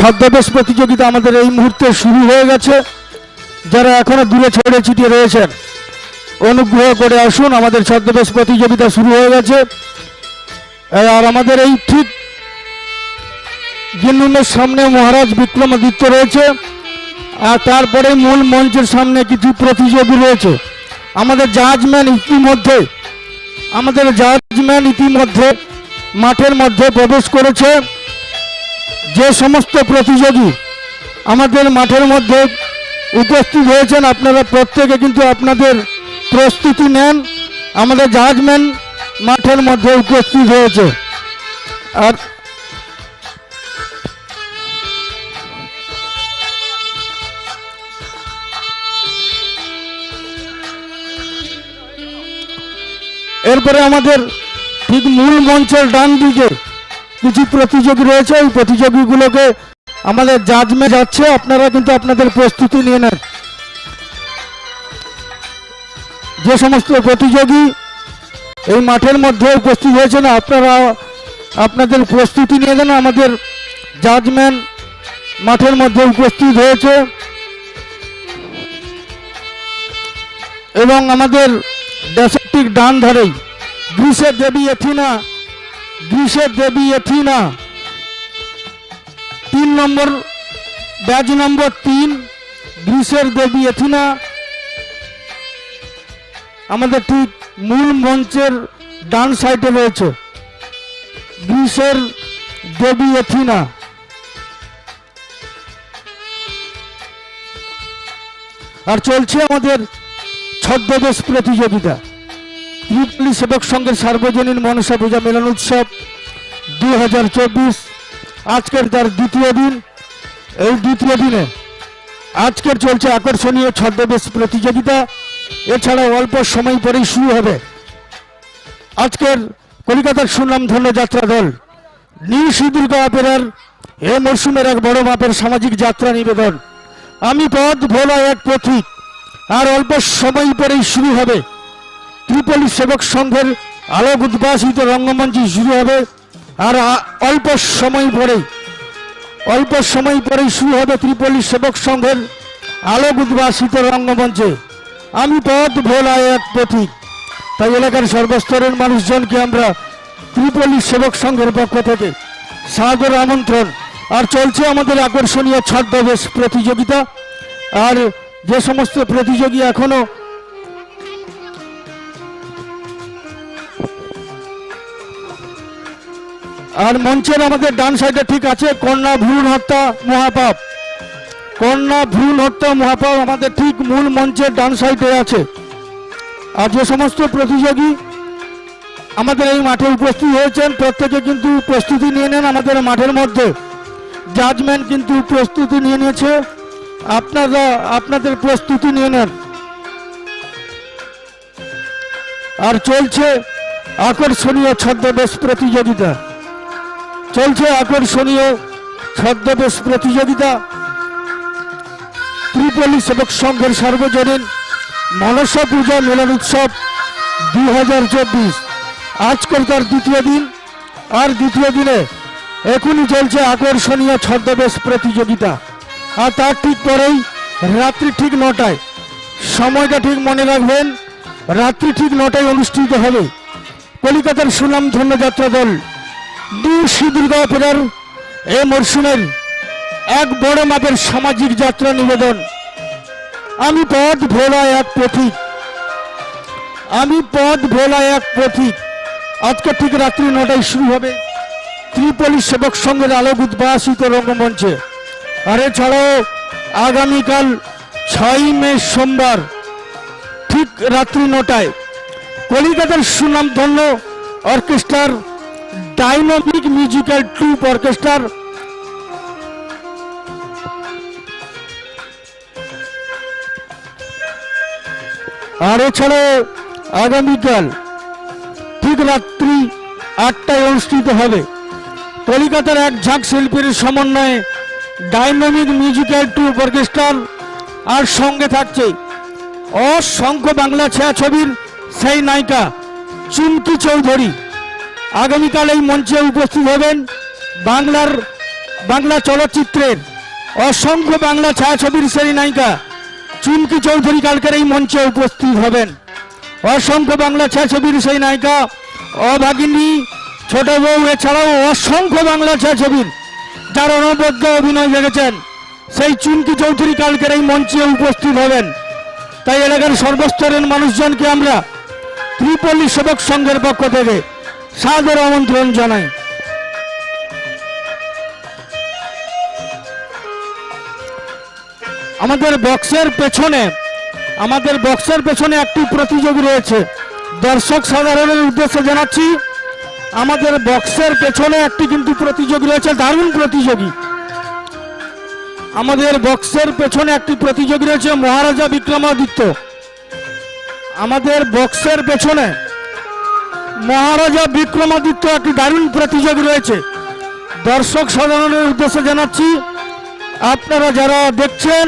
ছদ্মবেশ প্রতিযোগিতা আমাদের এই মুহূর্তে শুরু হয়ে গেছে। যারা এখনও দূরে ছড়ে ছিটিয়ে রয়েছেন, অনুগ্রহ করে আসুন, আমাদের ছদ্মবেশ প্রতিযোগিতা শুরু হয়ে গেছে। আর আমাদের এই ঠিক গিন্নুনের সামনে মহারাজ বিক্রমাদিত্য রয়েছে, আর তারপরে মূল মঞ্চের সামনে কিছু প্রতিযোগী রয়েছে। আমাদের জাজম্যান ইতিমধ্যে, আমাদের জাজম্যান ইতিমধ্যে মাঠের মধ্যে প্রবেশ করেছে। যে সমস্ত প্রতিযোগী আমাদের মাঠের মধ্যে উপস্থিত হয়েছেন, আপনারা প্রত্যেকে কিন্তু আপনাদের প্রস্তুতি নেন, আমাদের জাজম্যান মাঠের মধ্যে উপস্থিত হয়েছে। আর এরপরে আমাদের ঠিক মূল মঞ্চের ডান দিকে কিছু প্রতিযোগী রয়েছে, এই প্রতিযোগীগুলোকে আমাদের জাজমে যাচ্ছে, আপনারা কিন্তু আপনাদের প্রস্তুতি নিয়ে নেন। যে সমস্ত প্রতিযোগী এই মাঠের মধ্যে উপস্থিত হয়েছেন, আপনারা আপনাদের প্রস্তুতি নিয়ে নেন, আমাদের জাজম্যান মাঠের মধ্যে উপস্থিত হয়েছে। এবং আমাদের ঠিক ডান ধারেই গ্রীষের দেবী এথিনা গ্রীষের দেবী এথিনা। তিন নম্বর ব্যাচ নম্বর তিন গ্রীষের দেবী এথিনা। আমাদের ঠিক মূল মঞ্চের ডান সাইডে রয়েছে গ্রীষের দেবী এথিনা। আর চলছে আমাদের ছদ্মবেশ প্রতিযোগিতা। ত্রিপুলি সেবক সংঘের সার্বজনীন মনসা পূজা মিলন উৎসব দুই হাজার চব্বিশ। আজকের তার দ্বিতীয় দিন, এই দ্বিতীয় দিনে আজকের চলছে আকর্ষণীয় ছদ্মবেশ প্রতিযোগিতা। এছাড়া অল্প সময় পরেই শুরু হবে আজকের কলকাতার সুনামধন্য যাত্রা দল। নিউ শ্রীদুর্গা অপেরার এ মরশুমের এক বড় মাপের সামাজিক যাত্রা নিবেদন। আমি পদ ভোলা এক পথিক, আর অল্প সময় পরেই শুরু হবে ত্রিপলি সেবক সংঘের আলোক উদ্ভাসিত রঙ্গমঞ্চে শুরু হবে আর অল্প সময় পরেই অল্প সময় পরেই শুরু হবে ত্রিপলি সেবক সংঘের আলোক উদ্ভাসিত রঙ্গমঞ্চে। আমি পথ ভোলা এক পথিক, তাই এলাকার সর্বস্তরের মানুষজনকে আমরা ত্রিপলি সেবক সংঘের পক্ষ থেকে সাদর আমন্ত্রণ, আর চলছে আমাদের আকর্ষণীয় ছদ্মবেশ প্রতিযোগিতা। আর যে সমস্ত প্রতিযোগী এখনও আর মঞ্চের আমাদের ডান সাইডে ঠিক আছে, কন্যা ভ্রূণ হত্যা মহাপাপ। কন্যা ভ্রূণ হত্যা মহাপাপ আমাদের ঠিক মূল মঞ্চের ডান সাইডে আছে। আর যে সমস্ত প্রতিযোগী আমাদের এই মাঠে উপস্থিত হয়েছেন, প্রত্যেকে কিন্তু প্রস্তুতি নিয়ে নেন আমাদের মাঠের মধ্যে। জাজমেন্ট কিন্তু প্রস্তুতি নিয়ে নিয়েছে। আপনারা, আপনাদের প্রস্তুতি নিয়ে নেন। আর চলছে আকর্ষণীয় ছদ্মবেশ প্রতিযোগিতা। চলছে আকর্ষণীয় ছদ্মবেশ প্রতিযোগিতা। ত্রিপলি সেবক সংঘের সার্বজনীন মনসা পূজা মিলন উৎসব দুই হাজার চব্বিশ। আজকের তার দ্বিতীয় দিন, আর দ্বিতীয় দিনে এখনই চলছে আকর্ষণীয় ছদ্মবেশ প্রতিযোগিতা। আর তার ঠিক পরেই রাত্রি ঠিক নটায়, সময়টা ঠিক মনে রাখবেন, রাত্রি ঠিক নটায় অনুষ্ঠিত হবে কলিকাতার সুনাম ধন্য যাত্রা দল শ্রী দুর্গা এ মরশুমের এক বড় মাপের সামাজিক যাত্রা নিবেদন। আমি পথ ভোলা এক পথিক আমি পথ ভোলা এক পথিক আজকে ঠিক রাত্রি নটায় শুরু হবে। ত্রিপলি সেবক সংঘের আলোক উদ্ভাসিত রঙ্গমঞ্চে। আর এছাড়াও আগামীকাল ছয় মে সোমবার, ঠিক রাত্রি নটায়। কলিকাতার সুনামধন্য অর্কেস্ট্রার ডাইনামিক মিউজিক্যাল ট্রুপ অর্কেস্ট্রার আর এছাড়াও আগামীকাল ঠিক রাত্রি আটটায় অনুষ্ঠিত হবে। কলিকাতার এক ঝাঁক শিল্পীর সমন্বয়ে ডাইনামিক মিউজিক্যাল ট্রুপ অর্কেস্ট্রার আর সঙ্গে থাকছে অসংখ্য বাংলা ছায়াছবির সেই নায়িকা, চুমকি চৌধুরী। আগামীকাল এই মঞ্চে উপস্থিত হবেন বাংলার, বাংলা চলচ্চিত্রের অসংখ্য বাংলা ছায়াছবির সেই নায়িকা চুমকি চৌধুরী কালকের এই মঞ্চে উপস্থিত হবেন। অসংখ্য বাংলা ছায়াছবির সেই নায়িকা অভাগিনী, ছোট বউ, এছাড়াও অসংখ্য বাংলা ছায়াছবির যার অনবদ্য অভিনয় দেখেছেন, সেই চুমকি চৌধুরী কালকের এই মঞ্চে উপস্থিত হবেন। তাই এলাকার সর্বস্তরের মানুষজনকে আমরা ত্রিপল্লী সেবক সংঘের পক্ষ থেকে সাদর আমন্ত্রণ জানাই। আমাদের বক্সের পেছনে, আমাদের বক্সের পেছনে একটি প্রতিযোগী রয়েছে। দর্শক সাধারণের উদ্দেশ্যে জানাচ্ছি, আমাদের বক্সের পেছনে একটি কিন্তু প্রতিযোগী রয়েছে, দারুণ প্রতিযোগী। আমাদের বক্সের পেছনে একটি প্রতিযোগী রয়েছে, মহারাজা বিক্রমাদিত্য। আমাদের বক্সের পেছনে মহারাজা বিক্রমাদিত্য একটি দারুণ প্রতিযোগী রয়েছে। দর্শক সাধারণের উদ্দেশ্যে জানাচ্ছি, আপনারা যারা দেখছেন,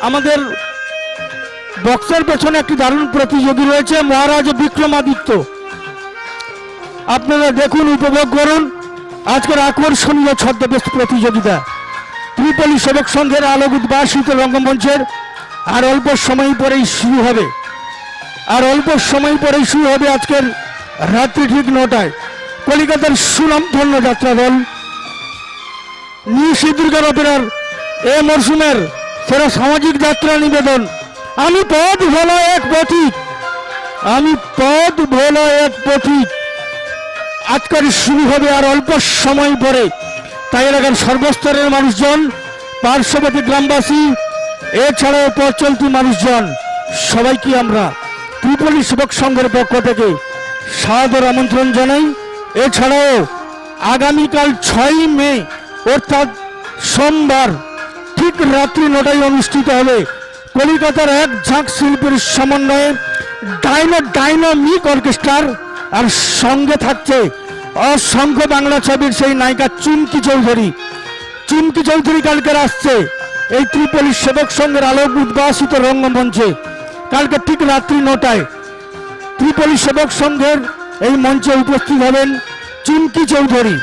আমাদের বক্সের পেছনে একটি দারুণ প্রতিযোগী রয়েছে মহারাজা বিক্রমাদিত্য। আপনারা দেখুন, উপভোগ করুন। আজকের আকর্ষণীয় ছদ্মবেশ প্রতিযোগিতা। ত্রিপলি সেবক সংঘের আলোক উদ্ভাসিত রঙ্গমঞ্চের আর অল্প সময় পরেই শুরু হবে। আর অল্প সময় পরেই শুরু হবে আজকের রাত্রি ঠিক নটায় কলিকাতার সুনামধন্য যাত্রা দল নিউ দুর্গা অপেরার এ মরশুমের সেরা সামাজিক যাত্রা নিবেদন। আমি পদ ভোলা এক পথিক, আমি পদ ভোলা এক পথিক। আজকের শুরু হবে আর অল্প সময় পরে। তাই এলাকার সর্বস্তরের মানুষজন, পার্শ্ববর্তী গ্রামবাসী, এছাড়াও পথ চলতি মানুষজন, সবাইকে আমরা ত্রিপলি সেবক সংঘের পক্ষ থেকে সাদর আমন্ত্রণ জানাই। এছাড়াও আগামীকাল ছয়ই মে, অর্থাৎ সোমবার, ঠিক রাত্রি নটায় অনুষ্ঠিত হবে কলিকাতার এক ঝাঁক শিল্পীর সমন্বয়ে ডাইনো ডাইনামিক অর্কেস্ট্রার আর সঙ্গে থাকছে অসংখ্য বাংলা ছবির সেই নায়িকা চুমকি চৌধুরী। চুমকি চৌধুরী কালকের আসছে এই ত্রিপলি সেবক সংঘের আলোক উদ্ভাসিত রঙ্গমঞ্চে। কালকে ঠিক রাত্রি নটায় ত্রিপলি সেবক সংঘের এই মঞ্চে উপস্থিত হবেন চুমকি চৌধুরী।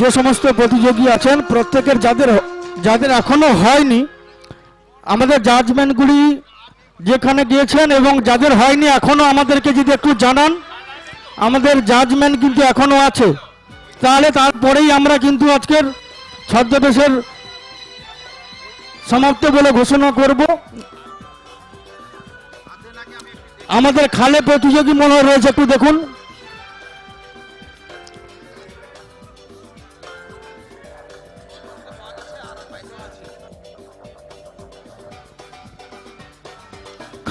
যে সমস্ত প্রতিযোগী আছেন, প্রত্যেকের যাদের যাদের এখনও হয়নি, আমাদের জাজমেন্টগুলি যেখানে গিয়েছেন এবং যাদের হয়নি এখনও আমাদেরকে যদি একটু জানান, আমাদের জাজমেন্ট কিন্তু এখনও আছে। তাহলে তারপরেই আমরা কিন্তু আজকের ছদ্মবেশের সমাপ্ত বলে ঘোষণা করব। আমাদের খালে প্রতিযোগী মনে রয়েছে, একটু দেখুন।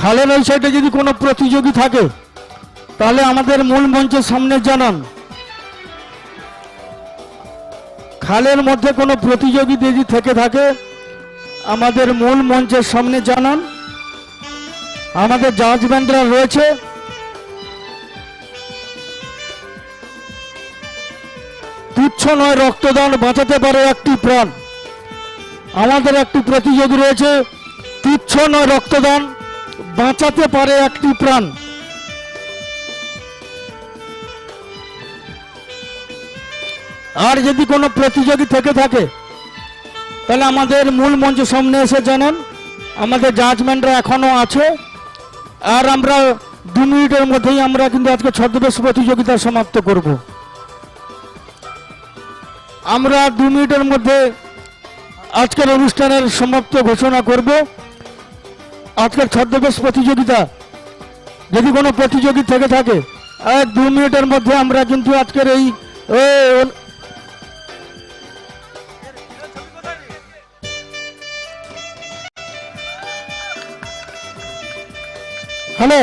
খালের ওই সাইডে যদি কোনো প্রতিযোগী থাকে, তাহলে আমাদের মূল মঞ্চের সামনে জানান। খালের মধ্যে কোনো প্রতিযোগী যদি থেকে থাকে, আমাদের মূল মঞ্চের সামনে জানান। আমাদের জাজমেন্টরা রয়েছে। তুচ্ছ নয়, রক্তদান বাঁচাতে পারে একটি প্রাণ। আমাদের একটি প্রতিযোগী রয়েছে, তুচ্ছ নয়, রক্তদান বাঁচাতে পারে একটি প্রাণ। আর যদি কোনো প্রতিযোগী থেকে থাকে, তাহলে আমাদের মূল মঞ্চ সামনে এসে জানান, আমাদের জাজমেন্টরা এখনও আছে। আর আমরা দু মিনিটের মধ্যেই আমরা কিন্তু আজকে ছদ্মবেশ প্রতিযোগিতা সমাপ্ত করব। আমরা দু মিনিটের মধ্যে আজকের অনুষ্ঠানের সমাপ্ত ঘোষণা করব। আজকের ছদ্মবেশ প্রতিযোগিতা, যদি কোনো প্রতিযোগী থেকে থাকে আর দু মিনিটের মধ্যে আমরা কিন্তু আজকের এই হ্যালো?